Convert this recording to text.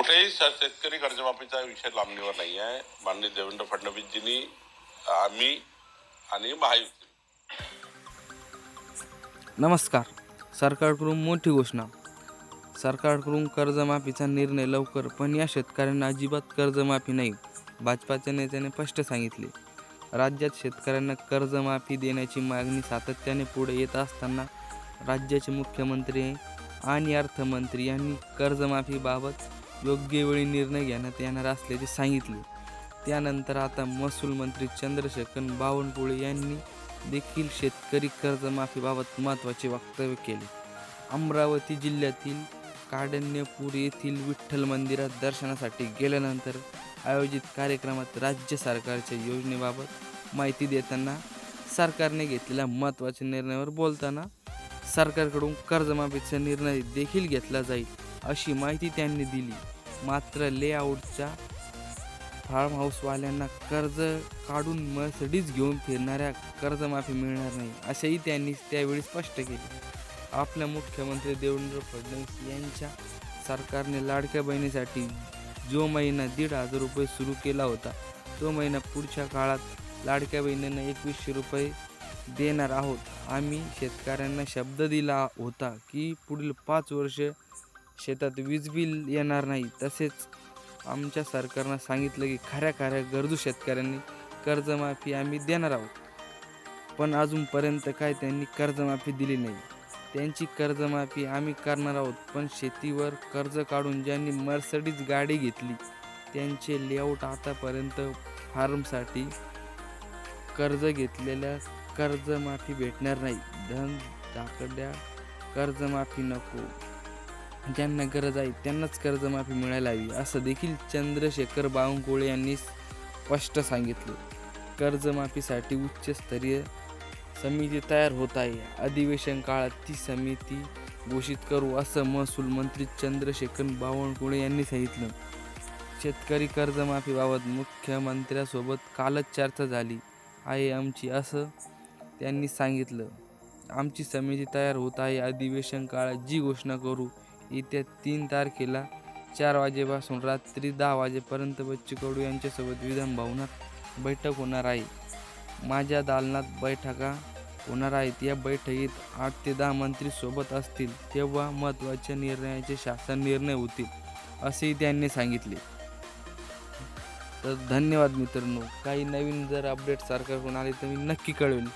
कुठेही शेतकरी कर्जमाफीचा विषय लांबणीवर नाही आहे. माननीय देवेंद्र फडणवीसजींनी आम्ही आणि महायुती. नमस्कार. सरकारकडून मोठी घोषणा. सरकारकडून कर्जमाफीचा निर्णय लवकर पण या शेतकऱ्यांना अजिबात कर्जमाफी नाही भाजपाच्या नेत्याने स्पष्ट सांगितले. राज्यात शेतकऱ्यांना कर्जमाफी देण्याची मागणी सातत्याने पुढे येत असताना राज्याचे मुख्यमंत्री आणि अर्थमंत्री यांनी कर्जमाफीबाबत योग्य वेळी निर्णय घेण्यात येणार असल्याचे सांगितले. त्यानंतर आता महसूल मंत्री चंद्रशेखर बावनकुळे यांनी देखील शेतकरी कर्जमाफीबाबत महत्त्वाचे वक्तव्य केले. अमरावती जिल्ह्यातील काडण्यपूर येथील विठ्ठल मंदिरात दर्शनासाठी गेल्यानंतर आयोजित कार्यक्रमात राज्य सरकारच्या योजनेबाबत माहिती देताना सरकारने घेतलेल्या महत्त्वाच्या निर्णयावर बोलताना सरकारकडून कर्जमाफीचा निर्णय देखील घेतला जाईल अशी माहिती त्यांनी दिली. मात्र लेआउटच्या फार्म हाऊसवाल्यांना कर्ज काढून मर्सडीज घेऊन फिरणाऱ्या कर्जमाफी मिळणार नाही असेही त्यांनी त्यावेळी स्पष्ट केले. आपल्या मुख्यमंत्री देवेंद्र फडणवीस यांच्या सरकारने लाडक्या बहिणीसाठी जो महिना दीड हजार रुपये सुरू केला होता तो महिना पुढच्या काळात लाडक्या बहिणींना एकवीसशे रुपये देणार आहोत. आम्ही शेतकऱ्यांना शब्द दिला होता की पुढील पाच वर्ष शेतात वीज बिल येणार नाही. तसेच आमच्या सरकारनं सांगितलं की खऱ्या खऱ्या गरजू शेतकऱ्यांनी कर्जमाफी आम्ही देणार आहोत. पण अजूनपर्यंत काय त्यांनी कर्जमाफी दिली नाही. त्यांची कर्जमाफी आम्ही करणार आहोत. पण शेतीवर कर्ज काढून ज्यांनी मर्सडीज गाडी घेतली त्यांचे लेआउट आतापर्यंत फार्मसाठी कर्ज घेतलेल्या कर्जमाफी भेटणार नाही. धन धाकड्या कर्जमाफी नको. ज्यांना गरज आहे त्यांनाच कर्जमाफी मिळायला हवी. असं देखील चंद्रशेखर बावनकुळे यांनी स्पष्ट सांगितले. कर्जमाफीसाठी उच्चस्तरीय समिती तयार होत आहे. अधिवेशन काळात ती समिती घोषित करू असं महसूल मंत्री चंद्रशेखर बावनकुळे यांनी सांगितलं. शेतकरी कर्जमाफीबाबत मुख्यमंत्र्यासोबत कालच चर्चा झाली आहे आमची असं त्यांनी सांगितलं. आमची समिती तयार होत आहे. अधिवेशन काळात जी घोषणा करू येत्या तीन तारखेला चार वाजेपासून रात्री दहा वाजेपर्यंत बच्चू कडू यांच्यासोबत विधान भवनात बैठक होणार आहे. माझ्या दालनात बैठका होणार आहेत. या बैठकीत आठ ते दहा मंत्री सोबत असतील तेव्हा महत्त्वाच्या निर्णयाचे शासन निर्णय होतील असेही त्यांनी सांगितले. तर धन्यवाद मित्रांनो. काही नवीन जर अपडेट सरकारकडून आले तर मी नक्की कळवेन.